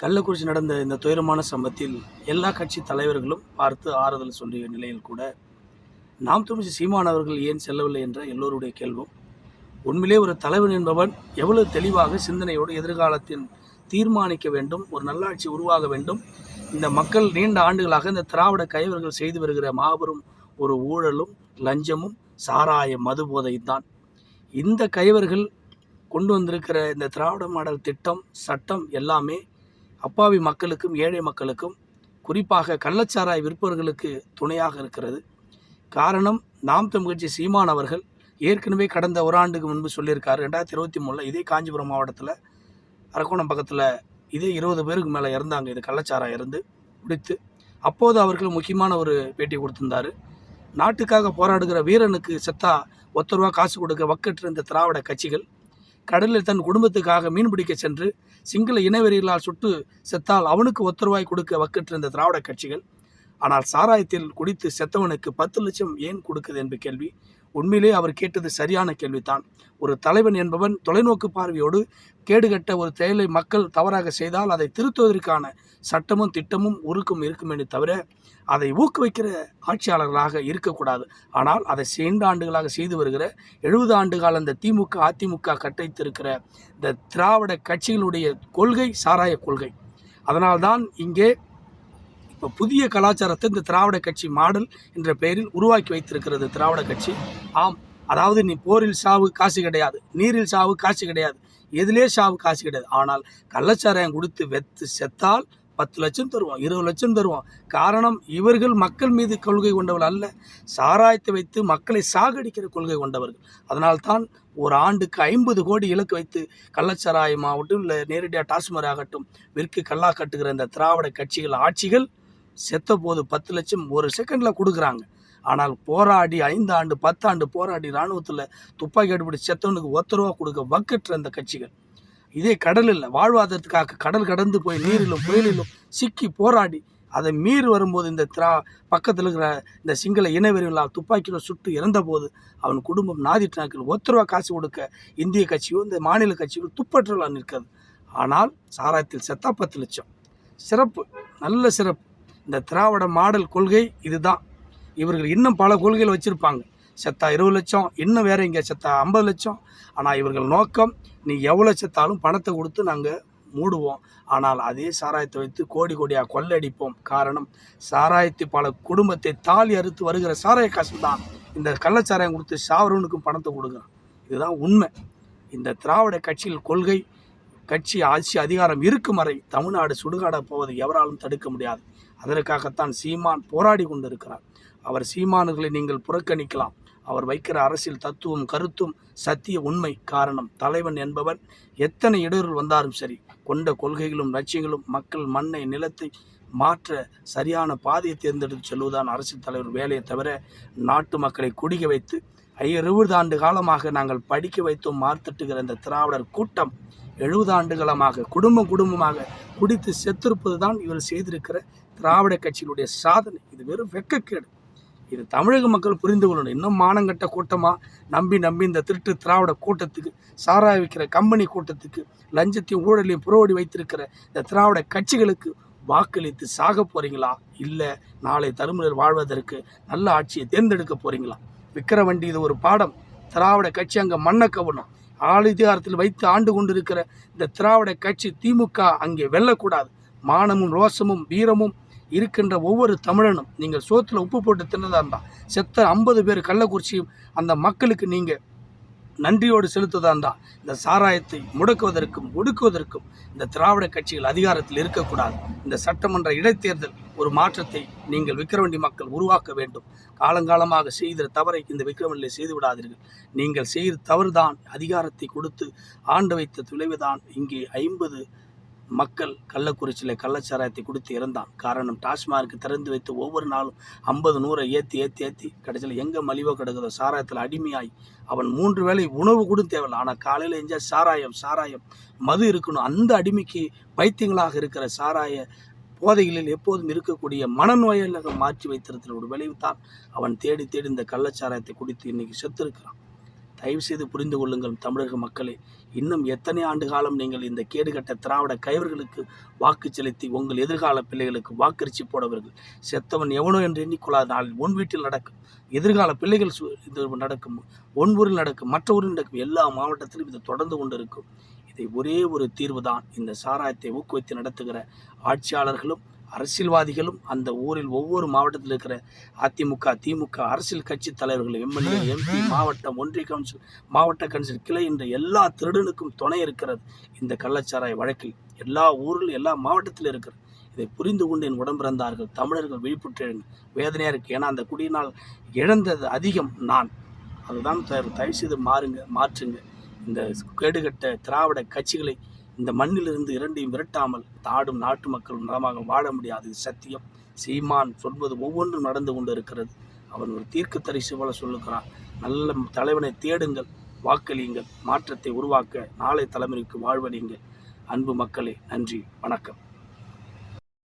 கள்ளக்குறிச்சி நடந்த இந்த துயரமான சம்பத்தில் எல்லா கட்சி தலைவர்களும் பார்த்து ஆறுதல் சொல்லிய நிலையில் கூட நாம் தமிழ் சீமான் அவர்கள் ஏன் செல்லவில்லை என்ற எல்லோருடைய கேள்வும் உண்மையிலே ஒரு தலைவன் என்பவன் எவ்வளவு தெளிவாக சிந்தனையோடு எதிர்காலத்தின் தீர்மானிக்க வேண்டும் ஒரு நல்லாட்சி உருவாக வேண்டும் இந்த மக்கள் நீண்ட ஆண்டுகளாக இந்த திராவிட கைவர்கள் செய்து வருகிற மாபெரும் ஒரு ஊழலும் லஞ்சமும் சாராய மது போதையும் தான் இந்த கைவர்கள் கொண்டு வந்திருக்கிற இந்த திராவிட மாடல் திட்டம் சட்டம் எல்லாமே அப்பாவி மக்களுக்கும் ஏழை மக்களுக்கும் குறிப்பாக கள்ளச்சாராய் விற்பவர்களுக்கு துணையாக இருக்கிறது. காரணம் நாம் தமிழ்ச்சி சீமான் அவர்கள் ஏற்கனவே கடந்த ஒரு ஆண்டுக்கு முன்பு சொல்லியிருக்காரு. ரெண்டாயிரத்தி இருபத்தி மூணில் இதே காஞ்சிபுரம் மாவட்டத்தில் அரக்கோணம் பக்கத்தில் இதே இருபது பேருக்கு மேலே இறந்தாங்க. இது கள்ளச்சாராயம் இருந்து குடித்து அப்போது அவர்கள் முக்கியமான ஒரு பேட்டி கொடுத்திருந்தார். நாட்டுக்காக போராடுகிற வீரனுக்கு செத்தா ஒத்த ரூபா காசு கொடுக்க வக்கற்று இந்த திராவிட கட்சிகள் கடலில் தன் குடும்பத்துக்காக மீன் பிடிக்க சென்று சிங்கள இனவெறிகளால் சுட்டு செத்தால் அவனுக்கு ஒத்தரவாய் கொடுக்க வக்கற்றிருந்த திராவிட கட்சிகள். ஆனால் சாராயத்தில் குடித்து செத்தவனுக்கு பத்து லட்சம் ஏன் கொடுக்குது என்று கேள்வி. உண்மையிலே அவர் கேட்டது சரியான கேள்விதான். ஒரு தலைவன் என்பவன் தொலைநோக்கு பார்வையோடு கேடுகட்ட ஒரு செயலை மக்கள் தவறாக செய்தால் அதை திருத்துவதற்கான சட்டமும் திட்டமும் உருக்கும் இருக்குமே தவிர அதை ஊக்குவிக்கிற ஆட்சியாளர்களாக இருக்கக்கூடாது. ஆனால் அதை சேர்ந்த ஆண்டுகளாக செய்து வருகிற எழுபது ஆண்டு கால திமுக அதிமுக கட்டைத்திருக்கிற இந்த திராவிட கட்சிகளுடைய கொள்கை சாராய கொள்கை. அதனால்தான் இங்கே இப்போ புதிய கலாச்சாரத்தை இந்த திராவிட கட்சி மாடல் என்ற பெயரில் உருவாக்கி வைத்திருக்கிறது திராவிட கட்சி. ஆம் அதாவது நீ போரில் சாவு காசு கிடையாது நீரில் சாவு காசு கிடையாது எதிலே சாவு காசு கிடையாது. ஆனால் கள்ளச்சாராயம் கொடுத்து வெத்து செத்தால் பத்து லட்சம் தருவோம் இருபது லட்சம் தருவோம். காரணம் இவர்கள் மக்கள் மீது கொள்கை கொண்டவர்கள் அல்ல சாராயத்தை வைத்து மக்களை சாகடிக்கிற கொள்கை கொண்டவர்கள். அதனால்தான் ஒரு ஆண்டுக்கு ஐம்பது கோடி இலக்கு வைத்து கள்ளச்சாராயமாகட்டும் இல்லை நேரடியாக டாஸ்மர் ஆகட்டும் விற்கு கல்லா கட்டுகிற இந்த திராவிட கட்சிகள் ஆட்சிகள் செத்த போது பத்து லட்சம் ஒரு செகண்டில் கொடுக்குறாங்க. ஆனால் போராடி ஐந்து ஆண்டு பத்தாண்டு போராடி இராணுவத்தில் துப்பாக்கி அடுப்படி செத்தவனுக்கு ஒத்த ரூபா கொடுக்க வக்கற்ற இந்த கட்சிகள். இதே கடல் இல்லை வாழ்வாதாரத்துக்காக கடல் கடந்து போய் நீரிலும் புயலிலும் சிக்கி போராடி அதை மீறி வரும்போது இந்த திரா பக்கத்தில் இருக்கிற இந்த சிங்கள இனவெறிகளால் துப்பாக்கியில் சுட்டு இறந்தபோது அவன் குடும்பம் நாதிட்டாக்கள் ஒத்த ரூபா காசு கொடுக்க இந்திய கட்சியோ இந்த மாநில கட்சியோ துப்பற்றலாக நிற்கிறது. ஆனால் சாராயத்தில் செத்தா பத்து லட்சம். சிறப்பு நல்ல சிறப்பு. இந்த திராவிட மாடல் கொள்கை இதுதான். இவர்கள் இன்னும் பல கொள்கைகள் வச்சுருப்பாங்க. செத்தா இருபது லட்சம் இன்னும் வேறு இங்கே செத்தா ஐம்பது லட்சம். ஆனால் இவர்கள் நோக்கம் நீ எவ்வளோ செத்தாலும் பணத்தை கொடுத்து நாங்கள் மூடுவோம். ஆனால் அதே சாராயத்தை வைத்து கோடி கோடியாக கொள்ளடிப்போம். காரணம் சாராயத்தை பல குடும்பத்தை தாலி அறுத்து வருகிற சாராய காசு தான் இந்த கள்ளச்சாராயம் கொடுத்து சாவரவனுக்கும் பணத்தை கொடுக்குறான். இதுதான் உண்மை. இந்த திராவிட கட்சியில் கொள்கை கட்சி ஆட்சி அதிகாரம் இருக்கும் வரை தமிழ்நாடு சுடுகாட போவதை எவராலும் தடுக்க முடியாது. அதற்காகத்தான் சீமான் போராடி கொண்டிருக்கிறார். அவர் சீமானுகளை நீங்கள் புறக்கணிக்கலாம். அவர் வைக்கிற அரசியல் தத்துவம் கருத்தும் சத்திய உண்மை காரணம் தலைவன் என்பவர் எத்தனை இடர்கள் வந்தாலும் சரி கொண்ட கொள்கைகளும் லட்சியங்களும் மக்கள் மண்ணை நிலத்தை மாற்ற சரியான பாதையை தேர்ந்தெடுத்து செல்வதுதான் அரசியல் தலைவர் வேலையை தவிர நாட்டு மக்களை குடிக்க வைத்து இருபது ஆண்டு காலமாக நாங்கள் படிக்க வைத்தும் மார்த்தட்டுகிற இந்த திராவிடர் கூட்டம் எழுபது ஆண்டுகளமாக குடும்பம் குடும்பமாக குடித்து செத்திருப்பது தான் இவர் செய்திருக்கிற திராவிட கட்சியினுடைய சாதனை. இது வெறும் வெக்கக்கேடு. இது தமிழக மக்கள் புரிந்து கொள்ளணும். இன்னும் மானங்கட்ட கூட்டமாக நம்பி நம்பி இந்த திருட்டு திராவிட கூட்டத்துக்கு சாராய விற்கிற கம்பெனி கூட்டத்துக்கு லஞ்சத்தையும் ஊழலையும் புறவடி வைத்திருக்கிற இந்த திராவிட கட்சிகளுக்கு வாக்களித்து சாக போகிறீங்களா இல்லை நாளை தருமுறையில் வாழ்வதற்கு நல்ல ஆட்சியை தேர்ந்தெடுக்க போகிறீங்களா போறீங்களா விக்கிரவண்டி இது ஒரு பாடம். திராவிட கட்சி அங்கே மண்ணை கவனம் ஆளுதிகாரத்தில் வைத்து ஆண்டு கொண்டிருக்கிற இந்த திராவிட கட்சி திமுக அங்கே வெல்லக்கூடாது. மானமும் ரோசமும் வீரமும் இருக்கின்ற ஒவ்வொரு தமிழனும் நீங்கள் சோத்தில் உப்பு போட்டு தின்னதாக இருந்தால் செத்த ஐம்பது பேர் கள்ளக்குறிச்சியும் அந்த மக்களுக்கு நீங்கள் நன்றியோடு செலுத்துவதா தான் இந்த சாராயத்தை முடக்குவதற்கும் ஒடுக்குவதற்கும் இந்த திராவிட கட்சிகள் அதிகாரத்தில் இருக்கக்கூடாது. இந்த சட்டமன்ற இடைத்தேர்தல் ஒரு மாற்றத்தை நீங்கள் விக்கிரவண்டி மக்கள் உருவாக்க வேண்டும். காலங்காலமாக செய்த தவறை இந்த விக்கிரவண்டியில் செய்து விடாதீர்கள். நீங்கள் செய்த தவறுதான் அதிகாரத்தை கொடுத்து ஆண்டு வைத்த துளைவுதான் இங்கே ஐம்பது மக்கள் கள்ளக்குறிச்சியில் கள்ளச்சாராயத்தை கொடுத்து இறந்தான். காரணம் டாஸ்மார்க்கு திறந்து வைத்து ஒவ்வொரு நாளும் ஐம்பது நூறை ஏற்றி ஏற்றி ஏற்றி கடைசியில் எங்கே மலிவோ கிடக்குதோ சாராயத்தில் அடிமையாய். அவன் மூன்று வேளை உணவு கூட தேவையில்லை. ஆனால் காலையில் எஞ்சா சாராயம் சாராயம் மது இருக்கணும். அந்த அடிமைக்கு பைத்தியங்களாக இருக்கிற சாராய போதைகளில் எப்போதும் இருக்கக்கூடிய மனநோயாக மாற்றி வைத்திருக்கிற ஒரு விளைவு தான் அவன் தேடி தேடி இந்த கள்ளச்சாராயத்தை குடித்து இன்னைக்கு செத்துருக்கிறான். இருக்கிறான் செய்து புரிந்து கொள்ளுங்கள் தமிழக மக்களே. இன்னும் எத்தனை ஆண்டு காலம் நீங்கள் இந்த கேடுகட்ட திராவிட கைவர்களுக்கு வாக்கு செலுத்தி உங்கள் எதிர்கால பிள்ளைகளுக்கு வாக்கரிசி போடவர்கள்? செத்தவன் எவனோ என்று எண்ணிக்கொள்ளாத நாளில் உன் வீட்டில் நடக்கும். எதிர்கால பிள்ளைகள் சு- இது நடக்கும். உன் ஊரில் நடக்கும் மற்ற ஊரில் நடக்கும் எல்லா மாவட்டத்திலும் இது தொடர்ந்து கொண்டிருக்கும். இதை ஒரே ஒரு தீர்வு தான் இந்த சாராயத்தை ஊக்குவித்து நடத்துகிற ஆட்சியாளர்களும் அரசியல்வாதிகளும் அந்த ஊரில் ஒவ்வொரு மாவட்டத்தில் இருக்கிற அதிமுக திமுக அரசியல் கட்சி தலைவர்கள் எம்எல்ஏ எம்பி மாவட்டம் ஒன்றிய கவுன்சில் மாவட்ட கவுன்சில் கிளை என்ற எல்லா திருடனுக்கும் துணை இருக்கிறது இந்த கள்ளச்சாராய வழக்கில். எல்லா ஊரில் எல்லா மாவட்டத்திலும் இருக்கிறது இதை புரிந்து கொண்டு என் உடம்பிறந்தார்கள் தமிழர்கள் விழிப்புற்றேன். வேதனையாக இருக்குது ஏன்னா அந்த குடியினால் இழந்தது அதிகம் நான். அதுதான் தயவு செய்து மாறுங்க மாற்றுங்க. இந்த கேடுகட்ட திராவிட கட்சிகளை இந்த மண்ணிலிருந்து இரண்டையும் விரட்டாமல் நாடும் நாட்டு மக்களும் நலமாக வாழ முடியாது. சத்தியம். சீமான் சொல்வது ஒவ்வொன்றும் நடந்து கொண்டு இருக்கிறது அவன் ஒரு தீர்க்க தரிசி போல சொல்லுகிறான். நல்ல தலைவனை தேடுங்கள் வாக்களியுங்கள் மாற்றத்தை உருவாக்க நாளை தலைமுறைக்கு வாழ்வழியுங்கள் அன்பு மக்களே நன்றி வணக்கம்.